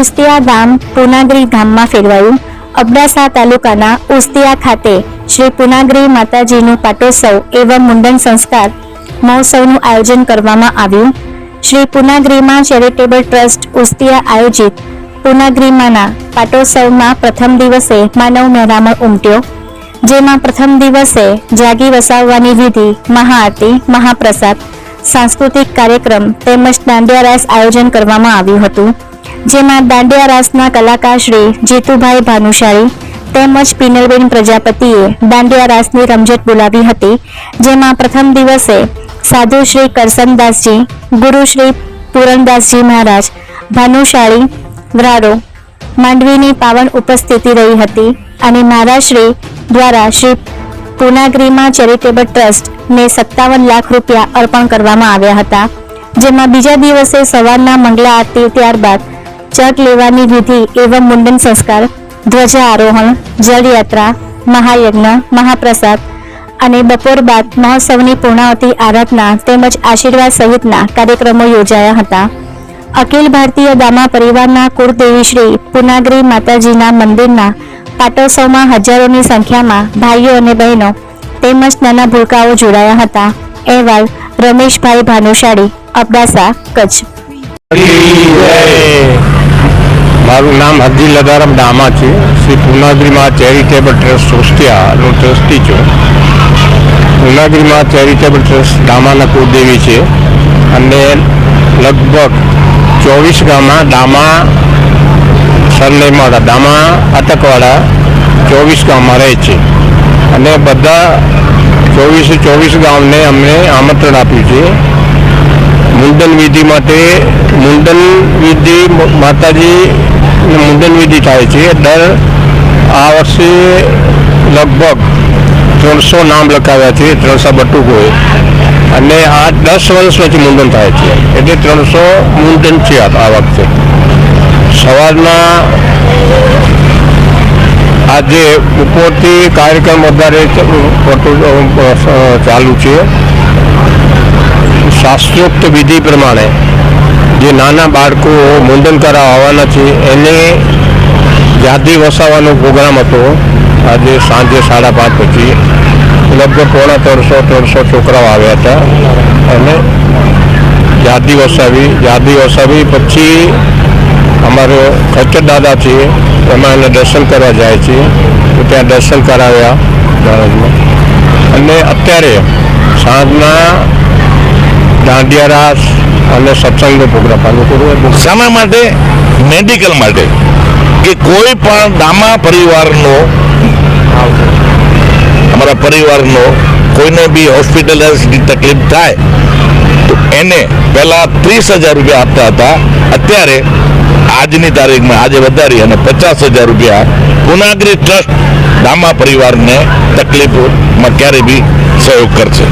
ઉસ્તિયા ગામ પુનાગરી ધામમાં ફેરવાયું. અબડાસા તાલુકાના ઉસ્તિયા ખાતે શ્રી પુનાગરી માતાજીનું પાટોત્સવ એવં મુંડન સંસ્કાર મહોત્સવનું આયોજન કરવામાં આવ્યું. શ્રી પુનાગરીમાં ચેરિટેબલ ટ્રસ્ટ ઉસ્તિયા આયોજિત પુનાગરીમાંના પાટોત્સવમાં પ્રથમ દિવસે માનવ મહેરામણ ઉમટ્યો, જેમાં પ્રથમ દિવસે જાગી વસાવવાની વિધિ, મહાઆરતી, મહાપ્રસાદ, સાંસ્કૃતિક કાર્યક્રમ તેમજ દાંડિયા રાસ આયોજન કરવામાં આવ્યું હતું. જેમાં દાંડિયા રાસના કલાકાર શ્રી જીતુભાઈ ભાનુશાળી તેમજ પિનલબેન પ્રજાપતિએ દાંડિયા રાસની રમઝટ બોલાવી હતી, જેમાં પ્રથમ દિવસે સાધુ શ્રી કરસનદાસજી, ગુરુ શ્રી પૂરણદાસજી મહારાજ, ભાનુશાળી વ્રારો માંડવીની પાવન ઉપસ્થિતિ રહી હતી અને મહારાજશ્રી દ્વારા શ્રી પુનાગરીમાં ચેરિટેબલ ટ્રસ્ટ ને સત્તાવન લાખ રૂપિયા અર્પણ કરવામાં આવ્યા હતા, જેમાં બીજા દિવસે સવારના મંગલા આરતી ત્યારબાદ ચક લેવાની વિધિ એવં મુંડન સંસ્કાર, ધ્વજા આરોહણ જળયાત્રા મહાયજ્ઞ, મહાપ્રસાદ અને બપોર બાદ મહોત્સવની પૂર્ણાવતી આરાધના તેમજ આશીર્વાદ સહિતના કાર્યક્રમો યોજાયા હતા. અખિલ ભારતીય દામા પરિવારના કુળદેવી શ્રી પુનાગરી માતાજીના મંદિરના પાટોત્સવમાં હજારોની સંખ્યામાં ભાઈઓ અને બહેનો તેમજ નાના ભૂલકાઓ જોડાયા હતા. અહેવાલ રમેશભાઈ ભાનુશાળી, અબડાસા, કચ્છ. મારું નામ હરજી લદારામ ડામા છે. શ્રી પૂનાગરીમાં ચેરિટેબલ ટ્રસ્ટ સોસ્ટિયાનો ટ્રસ્ટી છું. પૂનાગરીમાં ચેરિટેબલ ટ્રસ્ટ ડામાના કુળદેવી છે. અને લગભગ ચોવીસ ગામમાં ડામા સરનેમવાળા ડામા અટકવાળા ચોવીસ ગામમાં રહે છે. અને બધા ચોવીસે, ચોવીસ ગામને અમને આમંત્રણ આપ્યું છે. મુંડન વિધિ માટે, મુંડન વિધિ માતાજી મુંડન વિધિ થાય છે. દર આ વર્ષે લગભગ ત્રણસો નામ લખાવ્યા છે, ત્રણસો બટુકોએ અને આ દસ વર્ષ પછી મુંડન થાય છે. એટલે ત્રણસો મુંડન છે આ વખતે. સવારના આજે બપોરથી કાર્યક્રમ વધારે ચાલુ છે. શાસ્ત્રોક્ત વિધિ પ્રમાણે જે નાના બાળકો મુંડન કરાવવા આવવાના છે, એને યાદી વસાવવાનો પ્રોગ્રામ હતો. આજે સાંજે સાડા પાંચ પછી લગભગ પોણા ત્રણસો ત્રણસો છોકરાઓ આવ્યા હતા અને યાદી વસાવી યાદી વસાવી પછી અમારો ખચ્ચર દાદા છે, એમાં એને દર્શન કરવા જાય છે. તો ત્યાં દર્શન કરાવ્યા મહારાજમાં અને અત્યારે સાંજના દાંડિયા રાસ અને સત્સંગનો પ્રોગ્રામ ચાલુ કરવો શાના માટે, મેડિકલ માટે, કે કોઈ પણ દામા પરિવારનો, અમારા પરિવારનો કોઈને બી હોસ્પિટલાઇઝની તકલીફ થાય, તો એને પહેલાં ત્રીસ હજાર રૂપિયા આપતા હતા. અત્યારે આજની તારીખમાં આજે વધારી અને પચાસ હજાર રૂપિયા પુનાગરી ટ્રસ્ટ દામા પરિવારને તકલીફમાં ક્યારે બી સહયોગ કરશે.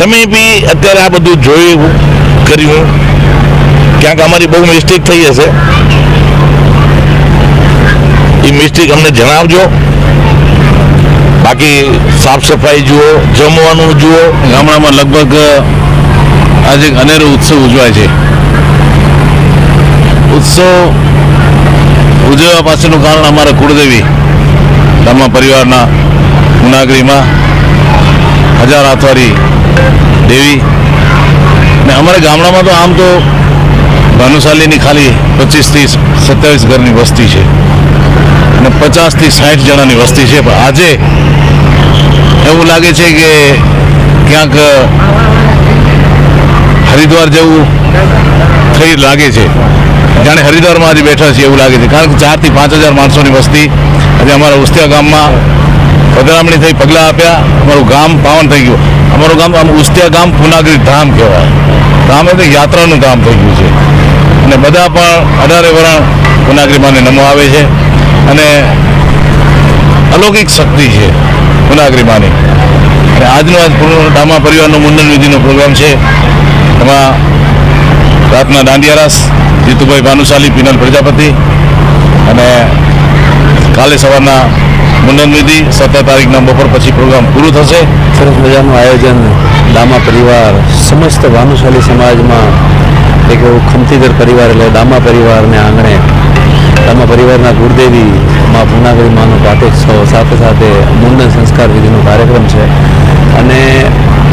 તમે બી અત્યારે આ બધું જોયું કર્યું. ક્યાંક અમારી બહુ મિસ્ટેક થઈ હશે. એ મિસ્ટેક અમને જણાવજો. બાકી સાફ સફાઈ જુઓ, જમવાનું જુઓ. ગામડામાં લગભગ આજે અનેરો ઉત્સવ ઉજવાય છે. ઉત્સવ ઉજવવા પાછળનું કારણ અમારા કુળદેવી, ગામમાં પરિવારના પુનાગરીમાં હજાર હાથવારી દેવી. ને અમારા ગામડામાં તો આમ તો ભાનુશાલીની ખાલી પચીસથી સત્યાવીસ ઘરની વસ્તી છે. ને પચાસથી સાઠ જણાની વસ્તી છે. પણ આજે એવું લાગે છે કે ક્યાંક હરિદ્વાર જેવું થઈ લાગે છે. જાણે હરિદ્વારમાં આજે બેઠા છીએ એવું લાગે છે. કારણ કે ચારથી પાંચ હજાર માણસોની વસ્તી આજે અમારા ઉસ્તિયા ગામમાં પધરામણી થઈ, પગલાં આપ્યા. અમારું ગામ પાવન થઈ ગયું. અમારું ગામ આમ ઉસ્તિયા ગામ પુનાગરી ધામ કહેવાય. ધામ એટલે યાત્રાનું ગામ થઈ ગયું છે. અને બધા પણ અઢારે વરણ પુનાગરી માને નમો આવે છે. અને અલૌકિક શક્તિ છે પુનાગરી માની. અને આજનો આજ ડામા પરિવારનો મુંડન વિધિનો પ્રોગ્રામ છે. એમાં રાતના દાંડિયારાસ, જીતુભાઈ ભાનુશાલી, પિનલ પ્રજાપતિ અને કાલે સવારના મુંડન વિધિ સત્તર તારીખના બપોર પછી પ્રોગ્રામ પૂરું થશે. સરસ મજાનું આયોજન દામા પરિવાર, સમસ્ત ભાનુશાલી સમાજમાં એક એવું ખમતીદર પરિવાર એટલે દામા પરિવારને આંગણે, દામા પરિવારના ગુરુદેવી માં પૂર્ણાગરી માનો પાટોત્સવ, સાથે સાથે મુંડન સંસ્કાર વિધિનો કાર્યક્રમ છે. અને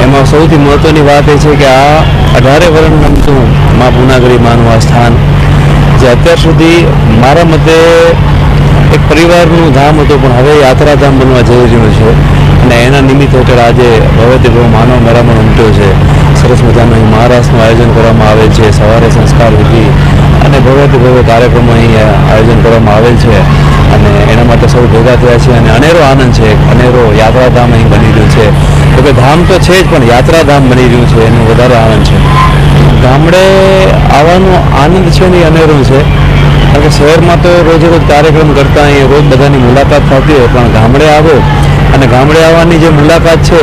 એમાં સૌથી મહત્ત્વની વાત એ છે કે આ અઢારે વર્ણ નમતું મા પૂર્ણાગરી માનું આ સ્થાન, જે અત્યાર સુધી મારા મતે એક પરિવારનું ધામ હતું, પણ હવે યાત્રાધામ બનવા જઈ રહ્યું છે. અને એના નિમિત્ત હેઠળ આજે ભગવતી બહુ માનવ મેળામણ ઉમટ્યો છે. સરસ મજાનું અહીં મહારાષ્ટ્રનું આયોજન કરવામાં આવેલ છે, સવારે સંસ્કાર વિધિ અને ભવ્યથી ભવ્ય કાર્યક્રમો અહીં આયોજન કરવામાં આવેલ છે. અને એના માટે સૌ ભેગા થયા છે અને અનેરો આનંદ છે અનેરો યાત્રાધામ અહીં બની રહ્યું છે. તો કે ધામ તો છે જ, પણ યાત્રાધામ બની રહ્યું છે, એનો વધારે આનંદ છે. ગામડે આવવાનો આનંદ છે ને અનેરો છે. કારણ કે શહેરમાં તો રોજે રોજ કાર્યક્રમ કરતા અહીં રોજ બધાની મુલાકાત થતી હોય, પણ ગામડે આવો અને ગામડે આવવાની જે મુલાકાત છે,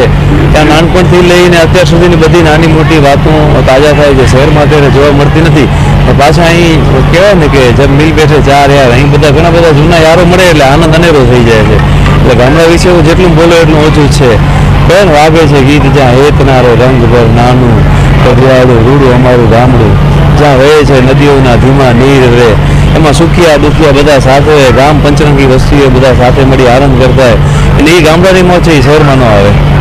ત્યાં નાનપણથી લઈને અત્યાર સુધીની બધી નાની મોટી વાતો તાજા થાય છે. શહેરમાં અત્યારે જોવા મળતી નથી. પણ પાછા અહીં કહેવાય ને કે જેમ મિલ બેઠે ચાર યાર અહીં બધા ઘણા બધા જૂના યારો મળે એટલે આનંદ અનેરો થઈ જાય છે. એટલે ગામડા વિશે હું જેટલું બોલો એટલું ઓછું છે. બેન વાગે છે ગીત જ્યાં હેતનારો રંગ ભર નાનું, પગવાળું રૂડું અમારું ગામડું. જ્યાં વહે છે નદીઓના ધીમા નીર રે એમાં સુખિયા, દુખિયા બધા સાથે, ગામ પંચરંગી વસ્તીઓ બધા સાથે મળી આનંદ કરતા હોય. અને એ ગામડાની મોજ છે એ શહેરમાં ન આવે.